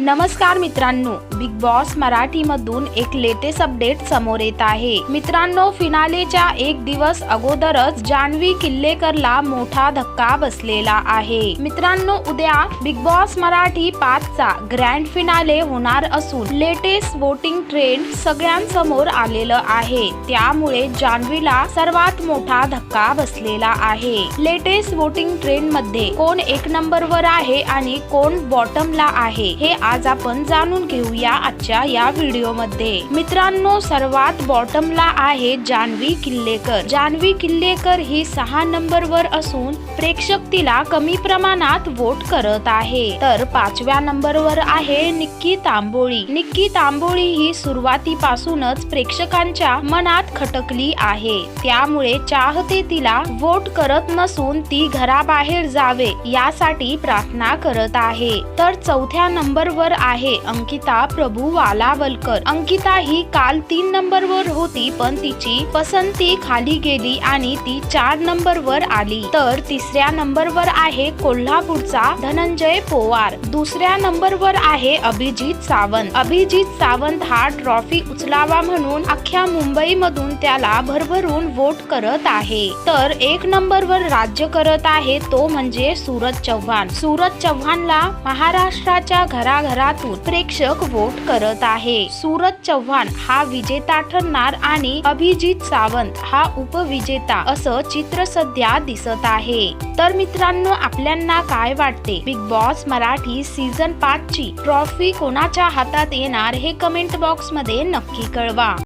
नमस्कार मित्रांनो. Big boss Marathi मधून एक लेटेस्ट अपडेट समोर येत आहे. मित्रांनो फिनालेच्या एक दिवस अगोदरच जान्हवी किल्लेकरला मोठा धक्का बसलेला आहे. मित्रांनो उद्या बिग बॉस मराठी पाच चा ग्रँड फिनाले होणार असून लेटेस्ट वोटिंग ट्रेंड सगळ्यांसमोर आलेलं आहे. त्यामुळे जान्हवीला सर्वात मोठा धक्का बसलेला आहे. लेटेस्ट वोटिंग ट्रेंडमध्ये कोण एक नंबर वर आहे आणि कोण बॉटमला आहे हे आज आपण जाणून घेऊया. आजच्या या व्हिडिओमध्ये मित्रांनो सर्वात बॉटमला आहे जान्हवी किल्लेकर. जान्हवी किल्लेकर ही सहा नंबर वर असून प्रेक्षक तिला कमी प्रमाणात वोट करत आहे. तर पाचव्या नंबरवर आहे निक्की तांबोळी. निक्की तांबोळी ही सुरुवातीपासूनच प्रेक्षकांच्या मनात खटकली आहे. त्यामुळे चाहते तिला वोट करत नसून ती घराबाहेर जावे यासाठी प्रार्थना करत आहे. तर चौथ्या नंबरवर आहे अंकिता प्रभू वालावलकर. अंकिता ही काल तीन नंबरवर होती पण तिची पसंती खाली गेली आणि ती चार नंबरवर आली. तर तिसऱ्या नंबरवर आहे कोल्हापूरचा धनंजय पोवार. दुसऱ्या नंबरवर आहे अभिजित सावंत. अभिजित सावंत हा ट्रॉफी उचलावा म्हणून अख्ख्या मुंबई मधून त्याला भरभरून वोट करत आहे. तर एक नंबरवर राज्य करत आहे तो म्हणजे सूरज चव्हाण. सूरज चव्हाणला महाराष्ट्राच्या घराघरातून प्रेक्षक वोट करत आहे. सूरज चव्हाण हा विजेता ठरणार आणि अभिजित सावंत हा उपविजेता असं चित्र सध्या दिसत आहे. तर मित्रांनो आपल्यांना काय वाटते? बिग बॉस मराठी सीझन पाच ची ट्रॉफी कोणाच्या हातात येणार हे कमेंट बॉक्समध्ये नक्की कळवा.